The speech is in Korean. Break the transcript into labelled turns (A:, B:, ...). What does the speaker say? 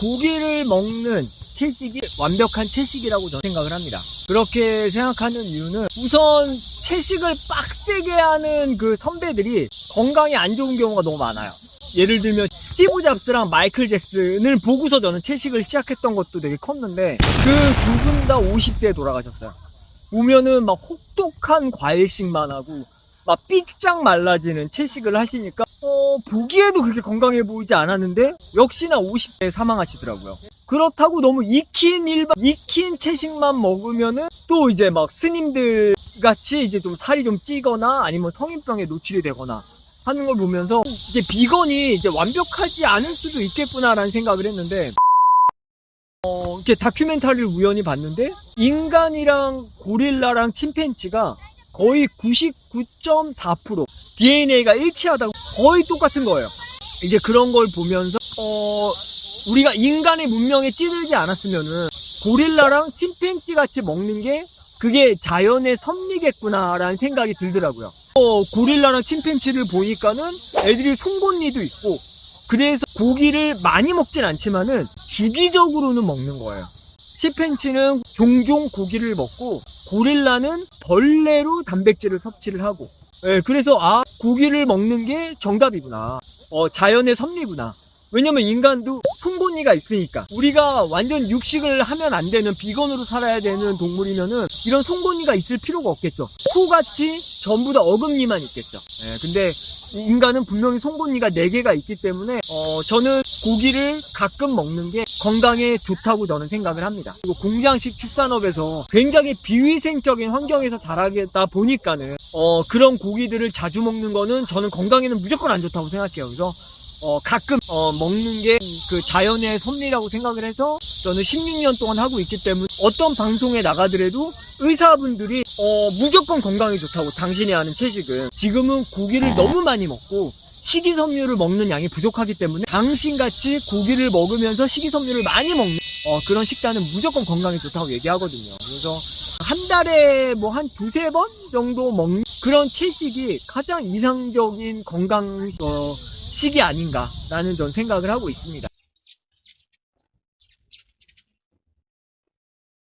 A: 고기를 먹는 채식이 완벽한 채식이라고 저는 생각을 합니다. 그렇게 생각하는 이유는 우선 채식을 빡세게 하는 그 선배들이 건강에 안 좋은 경우가 너무 많아요. 예를 들면 스티브 잡스랑 마이클 잭슨을 보고서 저는 채식을 시작했던 것도 되게 컸는데 그 두 분 다 50대에 돌아가셨어요. 보면은 막 혹독한 과일식만 하고 막 삐짝 말라지는 채식을 하시니까 어, 보기에도 그렇게 건강해 보이지 않았는데 역시나 50대에 사망하시더라고요. 그렇다고 너무 익힌 일반 익힌 채식만 먹으면은 또 이제 막 스님들 같이 이제 좀 살이 좀 찌거나 아니면 성인병에 노출이 되거나 하는 걸 보면서 이제 비건이 이제 완벽하지 않을 수도 있겠구나라는 생각을 했는데 어, 이렇게 다큐멘터리를 우연히 봤는데 인간이랑 고릴라랑 침팬지가 거의 99.4% DNA가 일치하다고 거의 똑같은 거예요. 이제 그런 걸 보면서 어, 우리가 인간의 문명에 찌들지 않았으면은 고릴라랑 침팬지 같이 먹는 게 그게 자연의 섭리겠구나라는 생각이 들더라고요. 어, 고릴라랑 침팬지를 보니까는 애들이 송곳니도 있고 그래서 고기를 많이 먹진 않지만은 주기적으로는 먹는 거예요. 침팬지는 종종 고기를 먹고 고릴라는 벌레로 단백질을 섭취를 하고 예, 그래서 아 고기를 먹는 게 정답이구나. 어, 자연의 섭리구나. 왜냐면 인간도 송곳니가 있으니까. 우리가 완전 육식을 하면 안 되는 비건으로 살아야 되는 동물이면은 이런 송곳니가 있을 필요가 없겠죠. 소같이 전부 다 어금니만 있겠죠. 예, 근데 인간은 분명히 송곳니가 4개가 있기 때문에 어, 저는 고기를 가끔 먹는 게 건강에 좋다고 저는 생각을 합니다. 그리고 공장식 축산업에서 굉장히 비위생적인 환경에서 자라다 보니까는 어, 그런 고기들을 자주 먹는 거는 저는 건강에는 무조건 안 좋다고 생각해요. 그래서 어, 가끔 어, 먹는 게 그 자연의 섭리라고 생각을 해서 저는 16년 동안 하고 있기 때문에 어떤 방송에 나가더라도 의사분들이 어, 무조건 건강에 좋다고 당신이 하는 채식은 지금은 고기를 너무 많이 먹고 식이섬유를 먹는 양이 부족하기 때문에 당신같이 고기를 먹으면서 식이섬유를 많이 먹는 어, 그런 식단은 무조건 건강에 좋다고 얘기하거든요. 그래서 한 달에 뭐 한 두세 번 정도 먹는 그런 채식이 가장 이상적인 건강 어, 식이 아닌가라는 전 생각을 하고 있습니다.